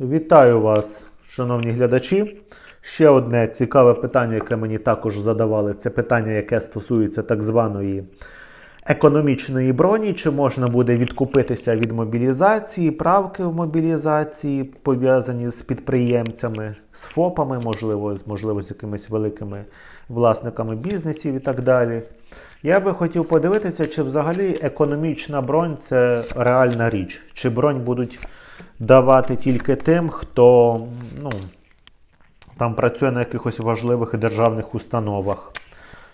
Вітаю вас, шановні глядачі. Ще одне цікаве питання, яке мені також задавали, це питання, яке стосується так званої економічної броні. Чи можна буде відкупитися від мобілізації, правки в мобілізації, пов'язані з підприємцями, з ФОПами, можливо, з- можливо, з якимись великими власниками бізнесів і так далі. Я би хотів подивитися, чи взагалі економічна бронь це реальна річ. Чи бронь будуть давати тільки тим, хто ну, там працює на якихось важливих державних установах.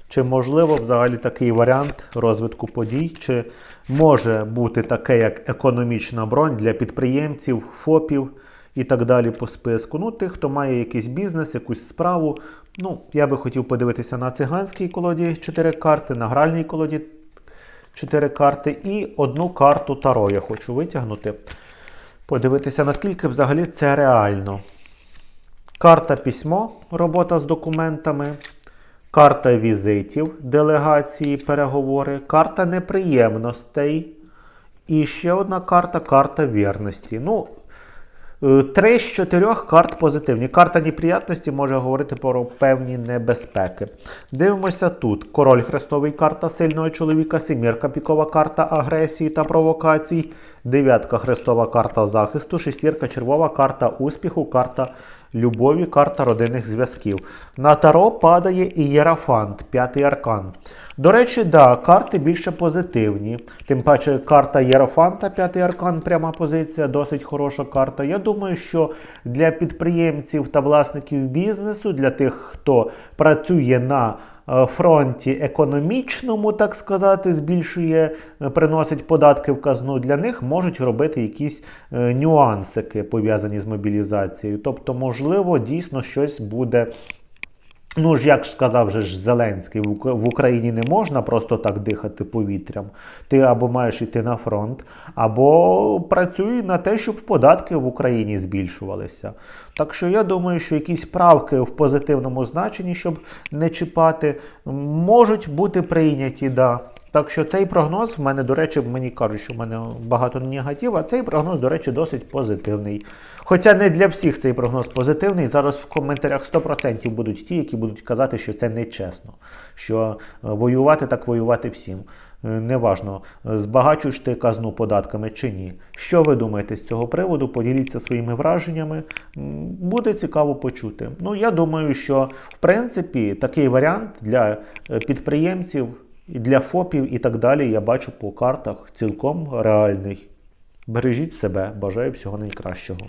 Чи можливо взагалі такий варіант розвитку подій? Чи може бути таке, як економічна бронь для підприємців, ФОПів і так далі по списку? Ну, тих, хто має якийсь бізнес, якусь справу. Ну, я би хотів подивитися на циганській колоді 4 карти, на гральній колоді 4 карти і одну карту Таро я хочу витягнути. Подивитися, наскільки взагалі це реально. Карта письмо, робота з документами, карта візитів, делегації, переговори, карта неприємностей. І ще одна карта карта вірності. Ну, три з чотирьох карт позитивні. Карта неприятності може говорити про певні небезпеки. Дивимося тут: король хрестовий карта сильного чоловіка, сімірка пікова карта агресії та провокацій, дев'ятка хрестова карта захисту, шестірка червова карта успіху, карта любові, карта родинних зв'язків. На таро падає і Єрафант, п'ятий аркан. До речі, да, карти більше позитивні. Тим паче карта Єрофанта, п'ятий аркан, пряма позиція, досить хороша карта. Я думаю, що для підприємців та власників бізнесу, для тих, хто працює на фронті економічному, так сказати, збільшує, е, приносить податки в казну, для них можуть робити якісь е, нюансики пов'язані з мобілізацією. Тобто, можливо, дійсно щось буде. Ну ж, як ж сказав же ж Зеленський, в Україні не можна просто так дихати повітрям. Ти або маєш йти на фронт, або працюй на те, щоб податки в Україні збільшувалися. Так що я думаю, що якісь правки в позитивному значенні, щоб не чіпати, можуть бути прийняті, да. Так що цей прогноз в мене, до речі, мені кажуть, що в мене багато негативу, а цей прогноз, до речі, досить позитивний. Хоча не для всіх цей прогноз позитивний. Зараз в коментарях 100% будуть ті, які будуть казати, що це нечесно. Що е, воювати так воювати всім. Е, Неважно, збагачуєш ти казну податками чи ні. Що ви думаєте з цього приводу? Поділіться своїми враженнями. Буде цікаво почути. Ну, я думаю, що в принципі такий варіант для е, підприємців і для ФОПів і так далі я бачу по картах цілком реальний. Бережіть себе, бажаю всього найкращого.